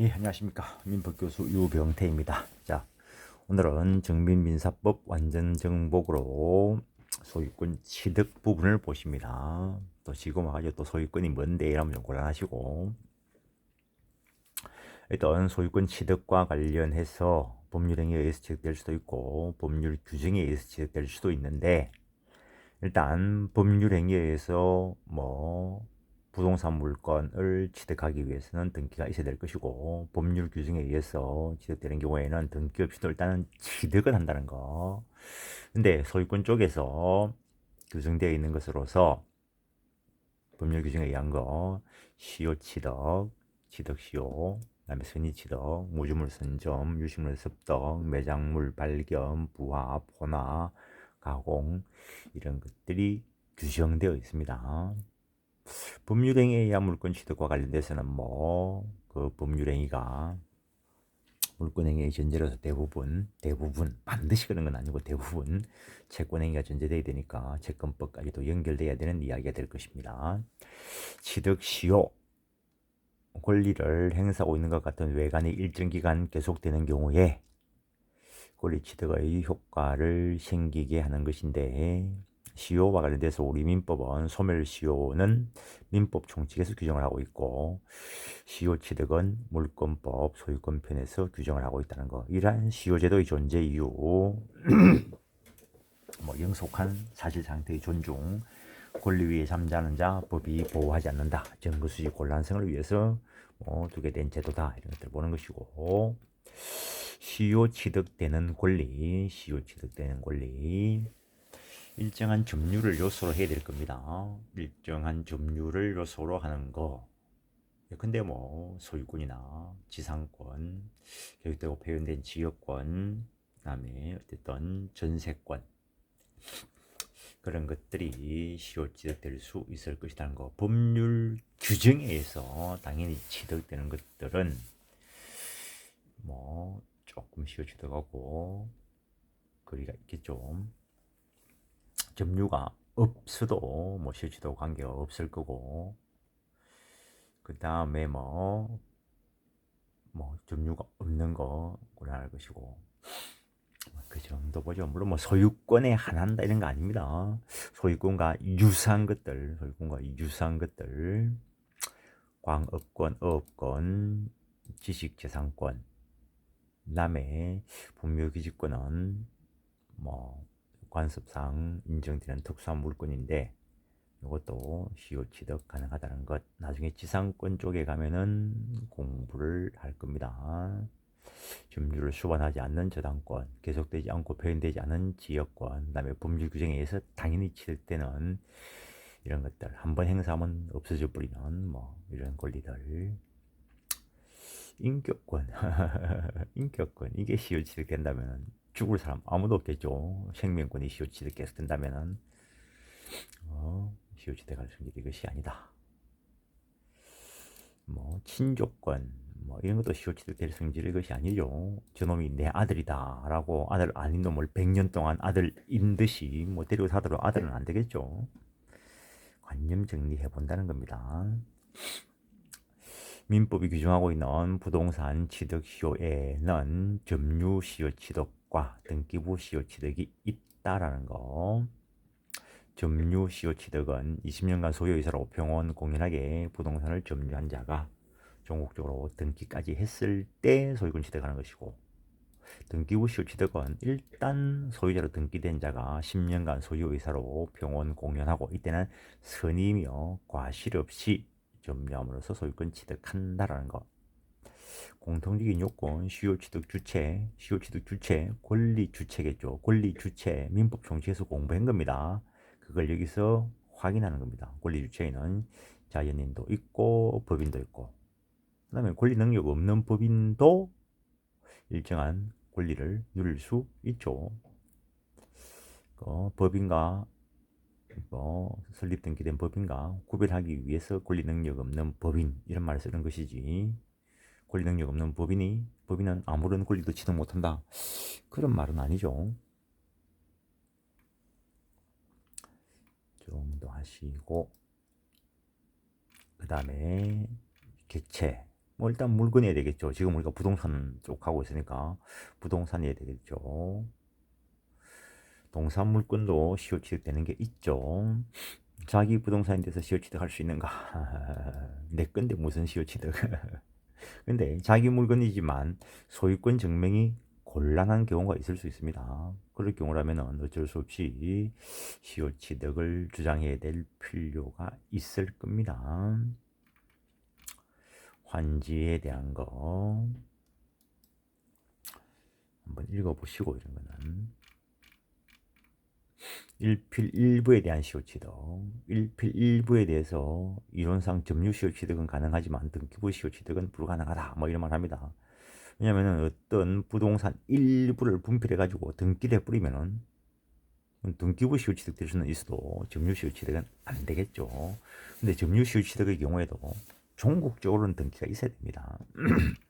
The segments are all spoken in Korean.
예, 안녕하십니까. 민법교수 유병태입니다. 자, 오늘은 정민민사법 완전정복으로 소유권 취득 부분을 보십니다. 또 지금 와가지고 또 소유권이 뭔데 이러면 좀 곤란하시고 일단 소유권 취득과 관련해서 법률행위에 의해서 취득될 수도 있고 법률 규정에 의해서 취득될 수도 있는데 일단 법률행위에 의해서 뭐 부동산 물건을 취득하기 위해서는 등기가 있어야 될 것이고 법률 규정에 의해서 취득되는 경우에는 등기 없이도 일단은 취득을 한다는 거. 근데 소유권 쪽에서 규정되어 있는 것으로서 법률 규정에 의한 거 시효 취득, 취득 시효, 그다음에 선의 취득, 무주물 선점, 유식물 습득, 매장물 발견, 부합, 혼화, 가공 이런 것들이 규정되어 있습니다. 법률행위에 의한 물권 취득과 관련돼서는 뭐 그 법률행위가 물권행위의 전제로서 대부분 대부분 반드시 그런 건 아니고 대부분 채권행위가 전제돼야 되니까 채권법까지도 연결돼야 되는 이야기가 될 것입니다. 취득 시효 권리를 행사하고 있는 것 같은 외관이 일정 기간 계속되는 경우에 권리 취득의 효과를 생기게 하는 것인데 시효와 관련돼서 우리 민법은 소멸시효는 민법 총칙에서 규정을 하고 있고 시효 취득은 물권법 소유권편에서 규정을 하고 있다는 거. 이러한 시효제도의 존재 이유, 뭐 영속한 사실 상태의 존중, 권리 위에 잠자는 자 법이 보호하지 않는다. 증거수집 곤란성을 위해서 뭐 두게 된 제도다 이런 것들 보는 것이고 시효 취득되는 권리, 시효 취득되는 권리. 일정한 점유를 요소로 해야 될 겁니다. 일정한 점유를 요소로 하는 거. 근데 뭐 소유권이나 지상권, 교육되고 표현된 지역권, 그다음에 어쨌든 전세권 그런 것들이 시효 취득될 수 있을 것이라는 거. 법률 규정에 의해서 당연히 취득되는 것들은 뭐 조금 시효 취득하고 거리가 있겠죠. 점유가 없어도 뭐 실치도 관계가 없을 거고 그 다음에 뭐, 뭐 점유가 없는 거 고려할 것이고 그 정도 보죠. 물론 뭐 소유권에 한한다 이런 거 아닙니다. 소유권과 유사한 것들, 소유권과 유사한 것들, 광업권, 어업권, 지식재산권, 남의 분묘기지권은 뭐 관습상 인정되는 특수한 물건인데 이것도 시효 취득 가능하다는 것. 나중에 지상권 쪽에 가면은 공부를 할 겁니다. 점유를 수반하지 않는 저당권, 계속되지 않고 표현되지 않은 지역권, 그 다음에 법률 규정에 의해서 당연히 취득되는 이런 것들 한 번 행사하면 없어져 버리는 뭐 이런 권리들. 인격권, 인격권 이게 시효 취득된다면 죽을 사람 아무도 없겠죠. 생명권이 시효치대 계속 된다면은 어, 시효치대가 생길 이것이 아니다. 뭐 친족권 뭐 이런 것도 시효치대 될 성질의 것이 아니죠. 저놈이 내 아들이다라고 아들 아닌 놈을 100년 동안 아들인 듯이 뭐 데리고 사도록 아들은 안 되겠죠. 관념 정리해 본다는 겁니다. 민법이 규정하고 있는 부동산 취득 시효에는 점유 시효 취득 과 등기부 시효 취득이 있다라는 거. 점유 시효 취득은 20년간 소유이사로 평온 공연하게 부동산을 점유한 자가 전국적으로 등기까지 했을 때 소유권 취득하는 것이고 등기부 시효 취득은 일단 소유자로 등기된 자가 10년간 소유의사로 평온 공연하고 이때는 선임이며 과실 없이 점유함으로써 소유권 취득한다라는 것. 공통적인 요건, 시효 취득 주체, 시효 취득 주체, 권리 주체겠죠. 권리 주체, 민법 총칙에서 공부한 겁니다. 그걸 여기서 확인하는 겁니다. 권리 주체에는 자연인도 있고 법인도 있고 그 다음에 권리 능력 없는 법인도 일정한 권리를 누릴 수 있죠. 어, 법인과 뭐 설립 등기된 법인과 구별하기 위해서 권리 능력 없는 법인 이런 말을 쓰는 것이지 권리 능력 없는 법인이 법인은 아무런 권리도 취득 못한다. 그런 말은 아니죠. 정도 하시고 그 다음에 객체 뭐 일단 물건이어야 되겠죠. 지금 우리가 부동산 쪽 하고 있으니까 부동산이어야 되겠죠. 동산 물건도 시효 취득되는 게 있죠. 자기 부동산에 대해서 시효 취득할 수 있는가? 내 건데 무슨 시효 취득? 근데 자기 물건이지만 소유권 증명이 곤란한 경우가 있을 수 있습니다. 그럴 경우라면 어쩔 수 없이 시효 취득을 주장해야 될 필요가 있을 겁니다. 환지에 대한 거 한번 읽어보시고 이런 거는 1필 1부에 대한 시효 취득 1필 1부에 대해서 이론상 점유 시효 취득은 가능하지만 등기부 시효 취득은 불가능하다 뭐 이런 말 합니다. 왜냐면은 어떤 부동산 일부를 분필해 가지고 등기를 뿌리면은 등기부 시효 취득 될 수는 있어도 점유 시효 취득은 안 되겠죠. 근데 점유 시효 취득의 경우에도 종국적으로는 등기가 있어야 됩니다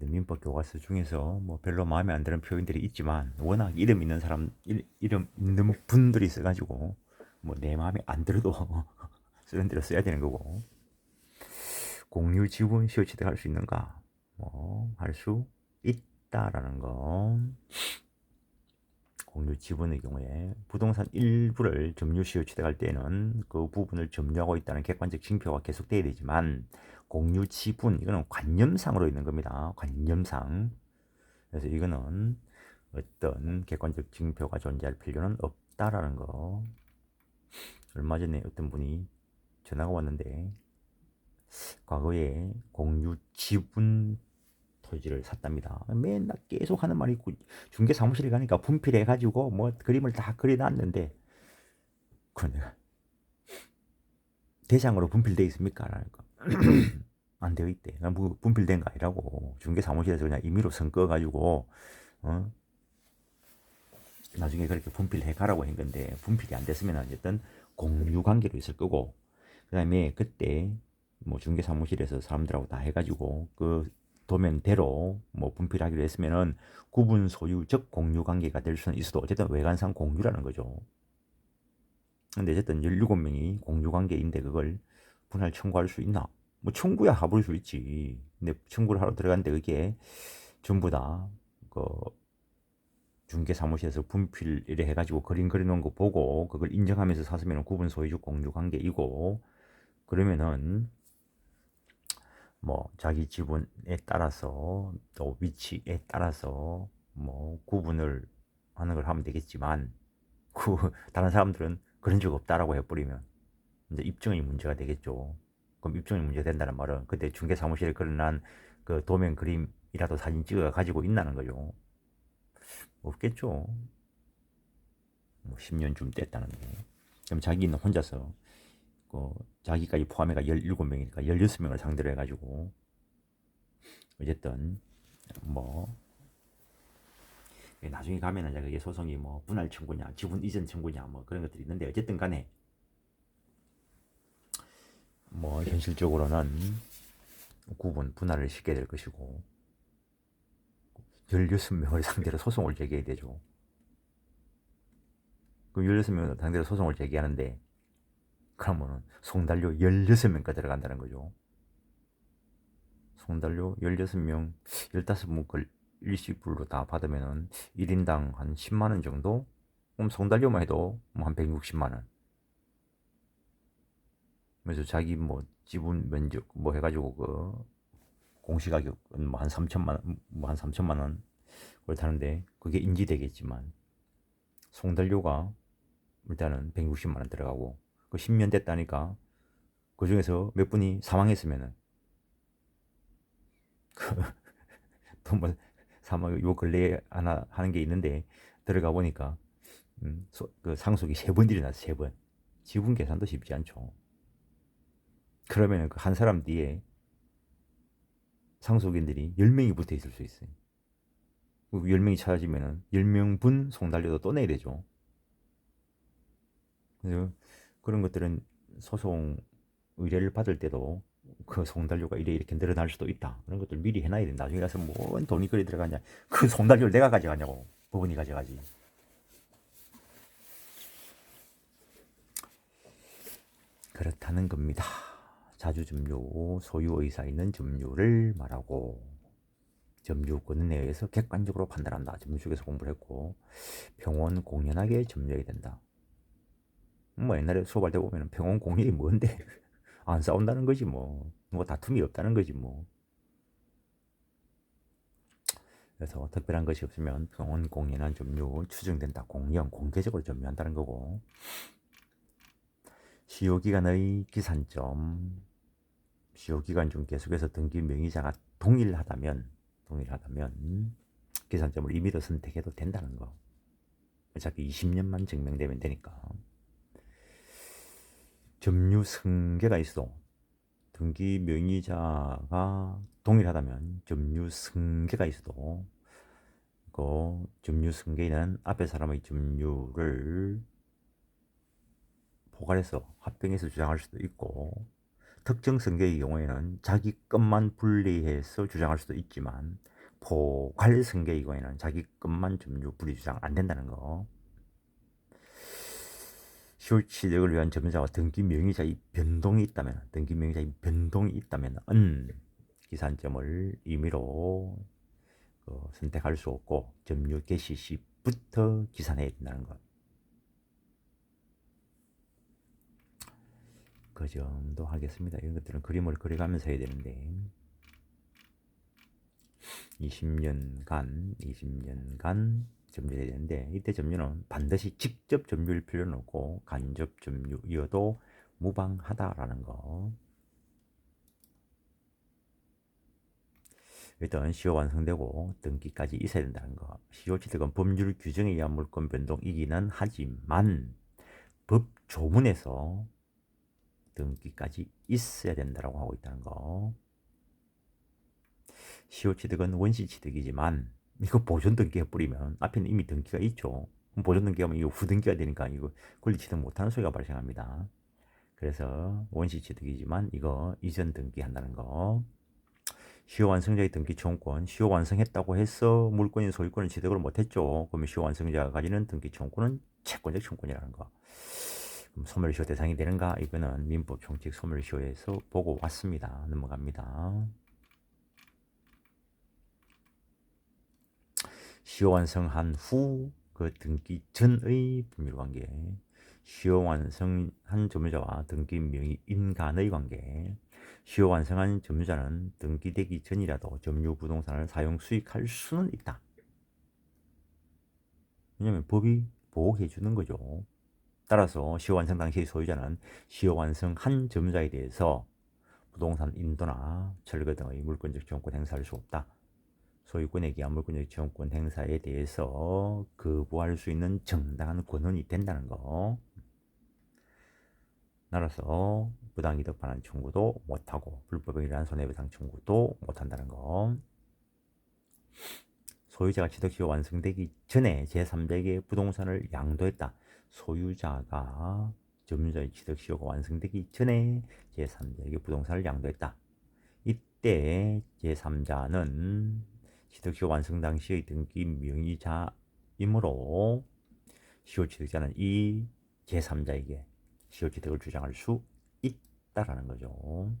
민법 교과서 중에서 뭐 별로 마음에 안 드는 표현들이 있지만 워낙 이름 있는 사람 일, 이름 있는 분들이 있어가지고 뭐 내 마음에 안 들어도 쓰는 대로 써야 되는 거고. 공유 지분 시효 취득할 수 있는가? 뭐 할 수 있다라는 거. 공유 지분의 경우에 부동산 일부를 점유 시효 취득할 때는 그 부분을 점유하고 있다는 객관적 징표가 계속돼야 되지만 공유 지분 이거는 관념상으로 있는 겁니다. 관념상. 그래서 이거는 어떤 객관적 징표가 존재할 필요는 없다라는 거. 얼마 전에 어떤 분이 전화가 왔는데 과거에 공유 지분 토지를 샀답니다. 맨날 계속 하는 말이 있고 중개 사무실에 가니까 분필해 가지고 뭐 그림을 다 그려놨는데 그 내가 대장으로 분필돼 있습니까? 라니까 안 되어 있대. 뭐 분필된 거 아니라고. 중개 사무실에서 그냥 임의로 선 꺼가지고, 어? 나중에 그렇게 분필해 가라고 한 건데, 분필이 안 됐으면 어쨌든 공유 관계로 있을 거고, 그 다음에 그때 뭐 중개 사무실에서 사람들하고 다 해가지고, 그 도면대로 뭐 분필하기로 했으면은 구분 소유적 공유 관계가 될 수는 있어도 어쨌든 외관상 공유라는 거죠. 근데 어쨌든 17명이 공유 관계인데 그걸 분할 청구할 수 있나? 뭐 청구야 가볼 수 있지. 근데 청구를 하러 들어갔는데 그게 전부 다그 중개 사무실에서 분필 이래 해가지고 그림 그려놓은 거 보고 그걸 인정하면서 샀으면 구분 소유주 공유 관계이고 그러면은 뭐 자기 지분에 따라서 또 위치에 따라서 뭐 구분을 하는 걸 하면 되겠지만 그 다른 사람들은 그런 적 없다라고 해버리면 이제 입증이 문제가 되겠죠. 그럼 입증이 문제가 된다는 말은 그때 중개 사무실에 그려난 그 도면 그림이라도 사진 찍어 가지고 있다는 거죠. 없겠죠. 뭐 10년쯤 됐다는 게. 그럼 자기는 혼자서 그 자기까지 포함해가 17명이니까 16명을 상대로 해가지고 어쨌든 뭐 나중에 가면은 이제 그게 소송이 뭐 분할 청구냐 지분 이전 청구냐 뭐 그런 것들이 있는데 어쨌든 간에 뭐 현실적으로는 구분 분할을 시켜야 될 것이고 16명을 상대로 소송을 제기해야 되죠. 그 16명을 상대로 소송을 제기하는데 그러면은 송달료 16명까지 들어간다는 거죠. 송달료 16명, 15분 걸 일시불로 다 받으면은 1인당 한 10만 원 정도? 그럼 송달료만 해도 뭐 한 160만 원. 그래서 자기 뭐 지분 면적 뭐 해가지고 그 공시가격은 뭐 한 3천만 원, 뭐한 3천만 원 그렇다는데 그게 인지되겠지만 송달료가 일단은 160만 원 들어가고 그 10년 됐다니까 그 중에서 몇 분이 사망했으면은 그또뭐 사망 요 근래에 하나 하는 게 있는데 들어가 보니까 음, 소, 그 상속이 세 번 일어났어 세 번. 지분 계산도 쉽지 않죠. 그러면은 그한 사람 뒤에 상속인들이 10명이 붙어 있을 수 있어요. 10명이 찾아지면은 10명분 송달료도 또 내야 되죠. 그래서 그런 것들은 소송 의뢰를 받을 때도 그 송달료가 이래 이렇게 늘어날 수도 있다. 그런 것들 미리 해놔야 된다. 나중에 가서 뭔 돈이 그리 들어가냐. 그 송달료를 내가 가져가냐고. 법원이 가져가지. 그렇다는 겁니다. 자주 점유, 소유 의사 있는 점유를 말하고 점유권에 의해서 객관적으로 판단한다. 점유 쪽에서 공부를 했고 평온 공연하게 점유해야 된다. 뭐 옛날에 수업할 때 보면 평온 공연이 뭔데 안 싸운다는 거지 뭐. 뭐 다툼이 없다는 거지 뭐. 그래서 특별한 것이 없으면 평온 공연한 점유 추정된다. 공연 공개적으로 점유한다는 거고. 시효기간의 기산점 시효 기간 중 계속해서 등기 명의자가 동일하다면 동일하다면 기산점을 임의로 선택해도 된다는 거. 어차피 20년만 증명되면 되니까. 점유 승계가 있어 등기 명의자가 동일하다면 점유 승계가 있어도 그 점유 승계는 앞에 사람의 점유를 포괄해서 합병해서 주장할 수도 있고 특정 승계의 경우에는 자기 것만 분리해서 주장할 수도 있지만 포괄 승계의 경우에는 자기 것만 점유 분리 주장 안 된다는 거. 시효 취득을 위한 점유자와 등기 명의자의 변동이 있다면 등기 명의자의 변동이 있다면 은 기산점을 임의로 그 선택할 수 없고 점유 개시 시부터 기산해야 된다는 것. 그 정도 하겠습니다. 이런 것들은 그림을 그려가면서 해야 되는데 20년간 20년간 점유해야 되는데 이때 점유는 반드시 직접 점유일 필요는 없고 간접 점유이어도 무방하다라는 거. 일단 시효 완성되고 등기까지 있어야 된다는 거. 시효 취득은 법률 규정에 의한 물권 변동이기는 하지만 법 조문에서 등기까지 있어야 된다고 하고 있다는 거. 시효 취득은 원시 취득이지만 이거 보존 등기에 뿌리면 앞에는 이미 등기가 있죠. 보존 등기하면 이거 후등기가 되니까 이거 권리 취득 못하는 소리가 발생합니다. 그래서 원시 취득이지만 이거 이전 등기한다는 거. 시효 완성자의 등기 청구권, 시효 완성했다고 해서 물권인 소유권을 취득을 못했죠. 그러면 시효 완성자가 가지는 등기 청구는 채권적 청구권이라는 거. 소멸시효 대상이 되는가? 이거는 민법 총칙 소멸시효에서 보고 왔습니다. 넘어갑니다. 시효 완성한 후 그 등기 전의 법률 관계, 시효 완성한 점유자와 등기 명의 인 간의 관계, 시효 완성한 점유자는 등기되기 전이라도 점유 부동산을 사용 수익할 수는 있다. 왜냐면 법이 보호해 주는 거죠. 따라서 시효 완성 당시 소유자는 시효 완성 한 점유자에 대해서 부동산 인도나 철거 등의 물권적 지원권 행사할 수 없다. 소유권에 기한 물권적 지원권 행사에 대해서 거부할 수 있는 정당한 권한이 된다는 거. 따라서 부당이득 반환 청구도 못하고 의한 손해배상 청구도 못한다는 거. 소유자가 취득시효 완성되기 전에 제3자에게 부동산을 양도했다. 소유자가 점유자의 취득 시효가 완성되기 전에 제3자에게 부동산을 양도했다. 이때 제3자는 취득 시효 완성 당시의 등기 명의자이므로 시효 취득자는 이 제3자에게 시효 취득을 주장할 수 있다라는 거죠.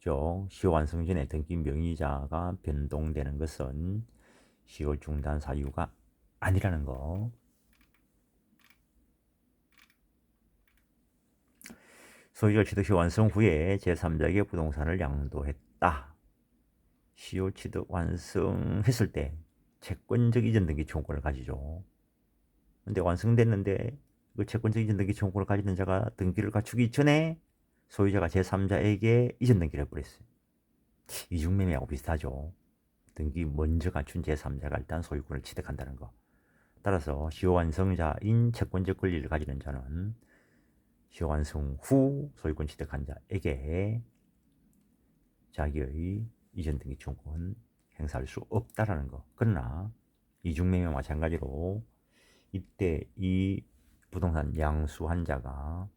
즉, 시효 완성 전에 등기 명의자가 변동되는 것은 시효 중단 사유가 아니라는 거. 소유자 취득시 완성 후에 제3자에게 부동산을 양도했다. 시효 취득 완성했을 때 채권적 이전 등기 청구권을 가지죠. 근데 완성됐는데 그 채권적 이전 등기 청구권을 가지는 자가 등기를 갖추기 전에 소유자가 제3자에게 이전 등기를 해버렸어요. 이중매매하고 비슷하죠. 등기 먼저 갖춘 제3자가 일단 소유권을 취득한다는 거. 따라서 시효 완성자인 채권적 권리를 가지는 자는 시효 완성 후 소유권 취득한 자에게 자기의 이전 등기 청구권 행사할 수 없다라는 거. 그러나 이중매매 마찬가지로 이때 이 부동산 양수한 자가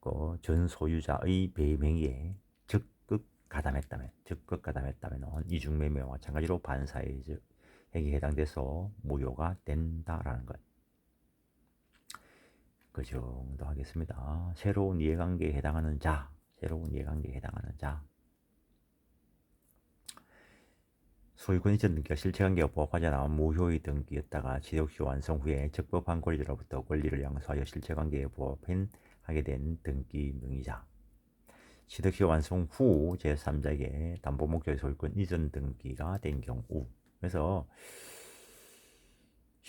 그 전 소유자의 배명에 적극 가담했다면, 적극 가담했다면 이중매매와 마찬가지로 반사회적에 해당돼서 무효가 된다라는 것. 그 정도 하겠습니다. 새로운 이해관계에 해당하는 자, 새로운 이해관계에 해당하는 자. 소유권 이전 등기가 실체관계가 부합하지 않아 무효의 등기였다가 지역시 완성 후에 적법한 권리로부터 권리를 양수하여 실체관계에 부합하게 된 등기 명의자. 취득시 완성 후 제3자에게 담보 목적의 소유권 이전 등기가 된 경우. 그래서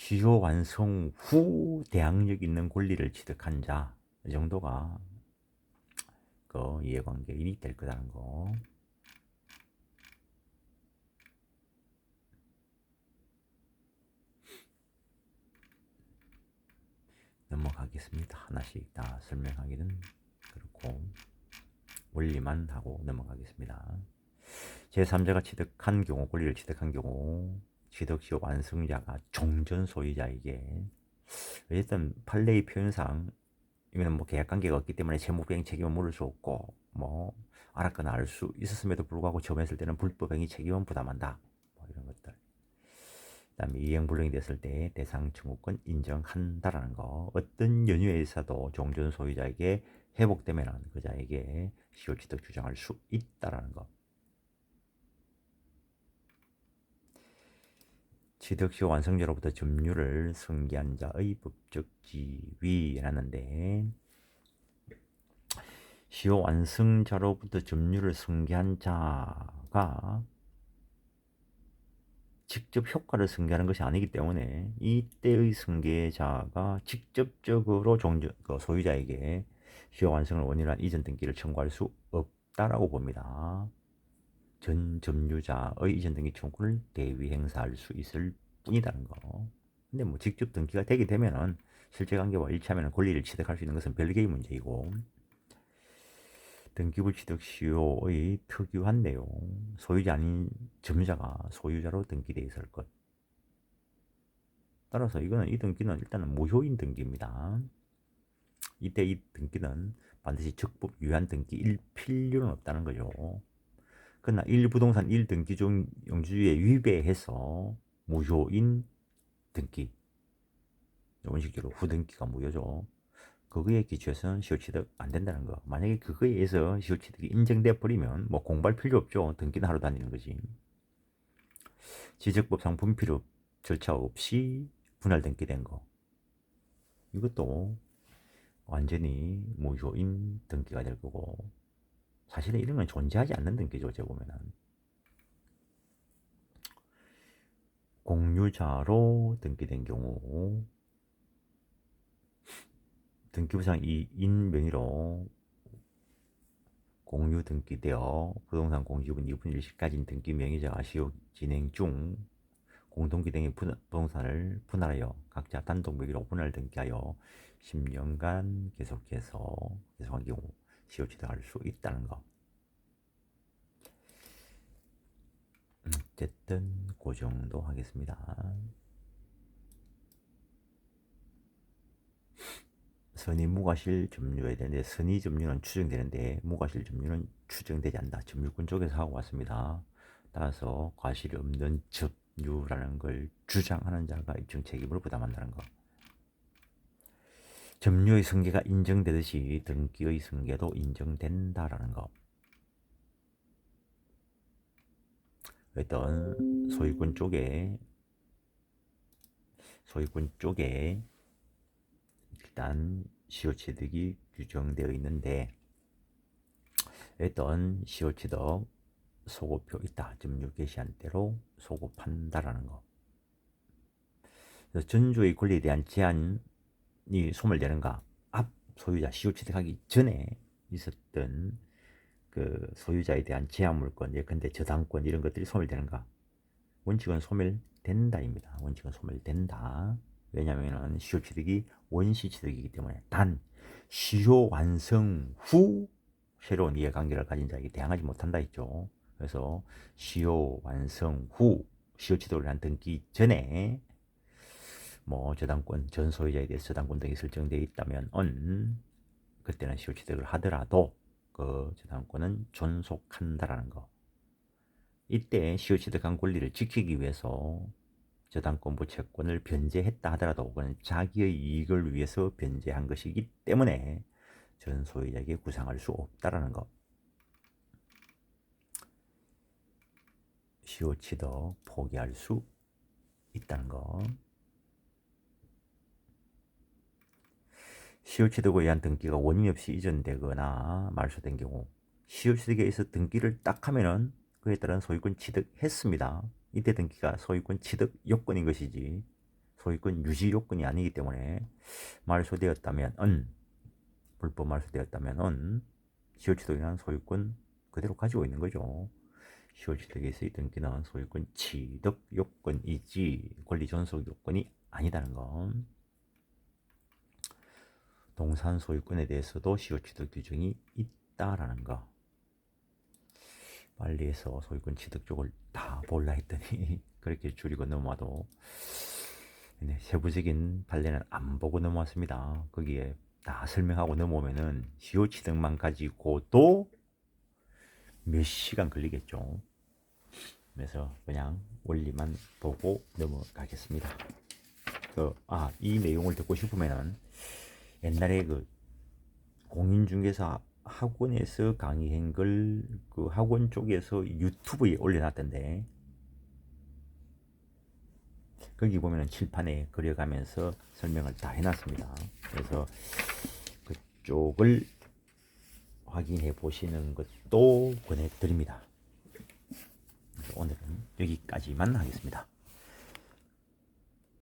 시효 완성 후 대항력 있는 권리를 취득한 자, 이 정도가 그 이해관계인이 될 거라는 거. 넘어가겠습니다. 하나씩 다 설명하기는 그렇고 원리만 하고 넘어가겠습니다. 제3자가 취득한 경우, 권리를 취득한 경우 시 완성자가 종전 소유자에게 어쨌든 판례의 표현상 이거는 뭐 계약 관계가 없기 때문에 채무병 책임을 물을 수 없고 뭐 알았거나 알 수 있었음에도 불구하고 점했을 때는 불법행위 책임은 부담한다. 뭐 이런 것들. 그다음에 이행 불능이 됐을 때 대상 청구권 인정한다라는 거. 어떤 연유에 있어도 종전 소유자에게 회복되면은 그자에게 시효 취득 주장할 수 있다라는 거. 취득시 완성자로부터 점유를 승계한 자의 법적 지위라는데 시효 완성자로부터 점유를 승계한 자가 직접 효과를 승계하는 것이 아니기 때문에 이때의 승계자가 직접적으로 종전, 그 소유자에게 시효 완성을 원인한 이전 등기를 청구할 수 없다라고 봅니다. 전 점유자의 이전 등기 청구를 대위 행사할 수 있을 뿐이다는 거. 근데 뭐 직접 등기가 되게 되면은 실제 관계와 일치하면 권리를 취득할 수 있는 것은 별개의 문제이고 등기부 취득 시효의 특유한 내용 소유자 아닌 점유자가 소유자로 등기되어 있을 것 따라서 이거는 이 등기는 일단은 무효인 등기입니다. 이때 이 등기는 반드시 적법 유한 등기 일 필요는 없다는 거죠. 그러나 1부동산 1등기 중 영주주의에 위배해서 무효인 등기 원식적으로 후등기가 무효죠. 그거에 기초해서는 시효취득 안 된다는 거. 만약에 그거에 의해서 시효취득이 인정돼 버리면 뭐 공부할 필요 없죠. 등기는 하러 다니는 거지. 지적법상 분필업 절차 없이 분할 등기된 거. 이것도 완전히 무효인 등기가 될 거고 사실은 이런 건 존재하지 않는 등기죠. 어째 보면은 공유자로 등기된 경우 등기부상 이인 명의로 공유 등기되어 부동산 공시분 2분 1시까지 등기 명의자가 시효 진행 중 공동기 등의 부동산을 분할하여 각자 단독 명의로 분할 등기하여 10년간 계속해서 계속한 경우 취득할 수 있다는 것. 어쨌든 그 정도 하겠습니다. 선의 무과실 점유해야 되는데 선의 점유는 추정되는데 무과실 점유는 추정되지 않는다. 점유권 쪽에서 하고 왔습니다. 따라서 과실이 없는 점유라는 걸 주장하는 자가 입증 책임을 부담한다는 것. 점유의 승계가 인정되듯이 등기의 승계도 인정된다라는 것. 어떤 소유권 쪽에 소유권 쪽에 일단 시효취득이 규정되어 있는데 어떤 시효취득 소급표 있다. 점유 게시한 대로 거. 그래서 전주의 권리에 대한 제한이 소멸되는가? 앞 소유자 시효 취득하기 전에 있었던 그 소유자에 대한 제한 물권, 예컨대 저당권 이런 것들이 소멸되는가? 원칙은 소멸된다입니다. 원칙은 소멸된다. 왜냐하면 시효 취득이 원시 취득이기 때문에 단 시효 완성 후 새로운 이해관계를 가진 자에게 대항하지 못한다 했죠. 그래서 시효 완성 후 시효 취득을 한 등기 전에 뭐 저당권 전 소유자에 대해서 저당권 등이 설정되어 있다면 은 그때는 시효 취득을 하더라도 그 저당권은 존속한다라는 거. 이때 시효 취득한 권리를 지키기 위해서 저당권부 채권을 변제했다 하더라도 그는 자기의 이익을 위해서 변제한 것이기 때문에 전 소유자에게 구상할 수 없다라는 것. 시효 취득 포기할 수 있다는 것. 시효 취득에 의한 등기가 원인 없이 이전되거나 말소된 경우 시효 취득에 의해서 등기를 딱 하면은 그에 따른 소유권 취득했습니다. 이때 등기가 소유권 취득 요건인 것이지 소유권 유지 요건이 아니기 때문에 말소되었다면 은 불법 말소되었다면 은 시효 취득에 의한 소유권 그대로 가지고 있는 거죠. 시효 취득에서의 등기는 소유권 취득 요건이지 권리 존속 요건이 아니다는 건 동산 소유권에 대해서도 시효 취득 규정이 있다라는 거. 빨리 해서 소유권 취득 쪽을 다 볼라 했더니 그렇게 줄이고 넘어와도 네, 세부적인 판례는 안 보고 넘어왔습니다. 거기에 다 설명하고 넘어오면은 시효 취득만 가지고도 몇 시간 걸리겠죠. 그래서 그냥 원리만 보고 넘어가겠습니다. 그, 아, 이 내용을 듣고 싶으면은 옛날에 그 공인중개사 학원에서 강의한 걸 그 학원 쪽에서 유튜브에 올려놨던데 거기 보면은 칠판에 그려가면서 설명을 다 해놨습니다. 그래서 그쪽을 확인해 보시는 것도 권해드립니다. 오늘은 여기까지만 하겠습니다.